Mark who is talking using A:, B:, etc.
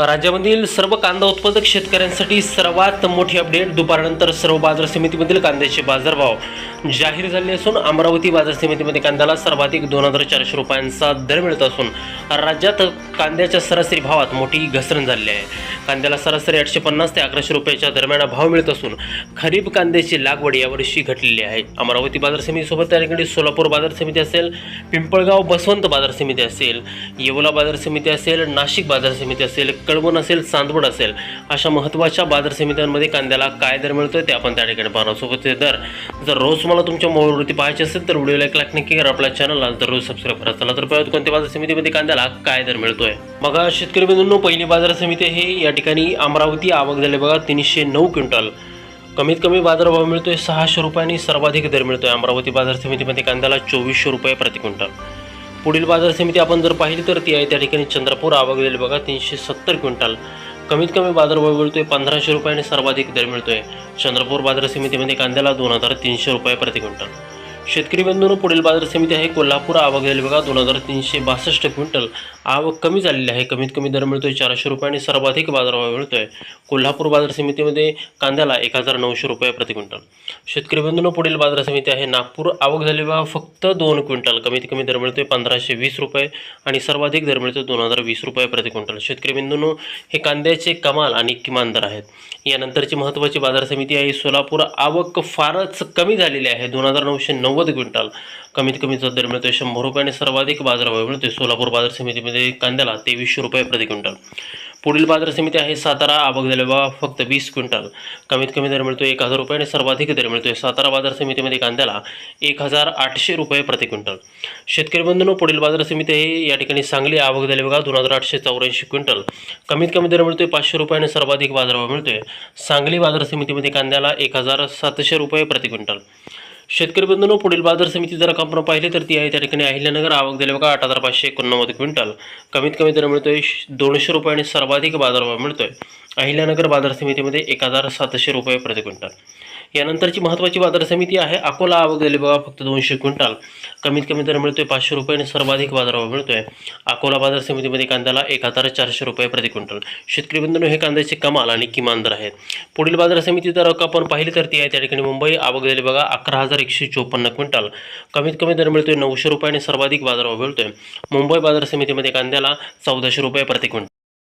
A: राज्यामधील सर्व कांदा उत्पादक शेतकऱ्यांसाठी सर्वात मोठी अपडेट दुपारनंतर सर्व बाजार समितीमधील कांद्याचे बाजारभाव जाहीर झाले असून अमरावती बाजार समितीमध्ये कांद्याला सर्वाधिक दोन हजार चारशे रुपयांचा दर मिळत असून राज्यात कांद्याच्या सरासरी भावात मोठी घसरण झाली आहे. कांद्याला सरासरी आठशे पन्नास ते अकराशे रुपयाच्या दरम्यान भाव मिळत असून खरीप कांद्याची लागवड यावर्षी घटलेली आहे. अमरावती बाजार समितीसोबत त्या ठिकाणी सोलापूर बाजार समिती असेल पिंपळगाव बसवंत बाजार समिती असेल येवला बाजार समिती असेल नाशिक बाजार समिती असेल कळवण असेल चांदवड असेल अशा महत्त्वाच्या बाजार समित्यांमध्ये कांद्याला काय दर मिळतोय ते आपण त्या ठिकाणी पाहणार सोबतचे दर जर रोज मला तुमच्या मोबाईलवरती पाहायचे असेल तर व्हिडिओला एक लाख नक्की करा आपल्या चॅनलला दररोज सबस्क्राईब करा. चला तर पाहूयात कोणत्या बाजार समितीमध्ये कांद्याला काय दर मिळतोय. बघा शेतकरी बंधूंनो पहिली बाजार समिती हे या ठिकाणी अमरावती आवक झाले बघा तीनशे नऊ क्विंटल. कमीत कमी बाजारभाव मिळतोय सहाशे रुपयांनी सर्वाधिक दर मिळतोय अमरावती बाजार समितीमध्ये कांद्याला चोवीसशे रुपये प्रति क्विंटल. पुढील बाजार समिती आपण जर पाहिली तर ती आहे त्या ठिकाणी चंद्रपूर आवक बघा तीनशे सत्तर क्विंटल. कमीत कमी बाजारभाव मिळतोय पंधराशे रुपयाने सर्वाधिक दर मिळतोय. चंद्रपूर बाजार समितीमध्ये कांद्याला दोन हजार तीनशे रुपये प्रति क्विंटल. शेतकरी बंधूंनो पुढील बाजार समिती आहे कोल्हापूर आवक झाली बघा दोन हजार तीनशे बासष्ट क्विंटल. आवक कमी झालेली आहे. कमीत कमी दर मिळतोय चारशे रुपये आणि सर्वाधिक बाजारभाव मिळतोय. कोल्हापूर बाजार समितीमध्ये कांद्याला एक हजार नऊशे रुपये प्रति क्विंटल. शेतकरी बंधूंनो पुढील बाजार समिती आहे नागपूर आवक झाली बघा फक्त दोन क्विंटल. कमीत कमी दर मिळतोय पंधराशे वीस रुपये आणि सर्वाधिक दर मिळतोय दोन हजार वीस रुपये प्रति क्विंटल. शेतकरी बंधूंनो हे कांद्याचे कमाल आणि किमान दर आहेत. यानंतरची महत्त्वाची बाजार समिती आहे सोलापूर. आवक फारच कमी झालेली आहे. दोन हजार नऊशे नऊ नव्वद क्विंटल. कमीत कमीचा दर मिळतोय शंभर रुपयाने सर्वाधिक बाजारभाव मिळतोय. सोलापूर बाजार समितीमध्ये कांद्याला तेवीसशे रुपये प्रति क्विंटल. पुढील बाजार समिती आहे सातारा. आवक झालेला बघा फक्त वीस क्विंटल. कमीत कमी दर मिळतोय एक हजार रुपयाने सर्वाधिक दर मिळतोय. सातारा बाजार समितीमध्ये कांद्याला एक हजार आठशे रुपये प्रति क्विंटल. शेतकरी बंधूंनो पुढील बाजार समिती आहे. या ठिकाणी सांगली आवक झाली बघा दोन हजार आठशे चौऱ्याऐंशी क्विंटल. कमीत कमी दर मिळतोय पाचशे रुपयाने सर्वाधिक बाजारभाव मिळतोय. सांगली बाजार समितीमध्ये कांद्याला एक हजार सातशे रुपये प्रति क्विंटल. शेतकरी बंधूंनो पुढील बाजार समिती जर आपण पाहिली तर ती आहे त्या ठिकाणी अहिल्यानगर आवक दिले बघा आठ हजार पाचशे एकोणनव्वद क्विंटल. कमीत कमी दर मिळतोय श- दोनशे रुपयाने सर्वाधिक बाजारभाव मिळतोय. अहिल्यानगर बाजार समितीमध्ये एक हजार सातशे रुपये प्रति क्विंटल. यानंतरची महत्त्वाची बाजार समिती आहे अकोला आवक दिली बघा फक्त दोनशे क्विंटल. कमीत कमी दर मिळतोय पाचशे रुपये आणि सर्वाधिक बाजारभाव मिळतोय. अकोला बाजार समितीमध्ये कांद्याला एक हजार चारशे रुपये प्रति क्विंटल. शेतकरी बंधूंनो हे कांद्याचे कमाल आणि किमान दर आहेत. पुढील बाजार समिती जर आपण पाहिली तर ती आहे त्या ठिकाणी मुंबई आवक बघा अकरा हजार एकशे चोपन्न क्विंटल. कमीत कमी दर मिळतोय नऊशे रुपयाने सर्वाधिक बाजारभाव मिळतोय. मुंबई बाजार समितीमध्ये कांद्याला चौदाशे रुपये प्रति क्विंटल.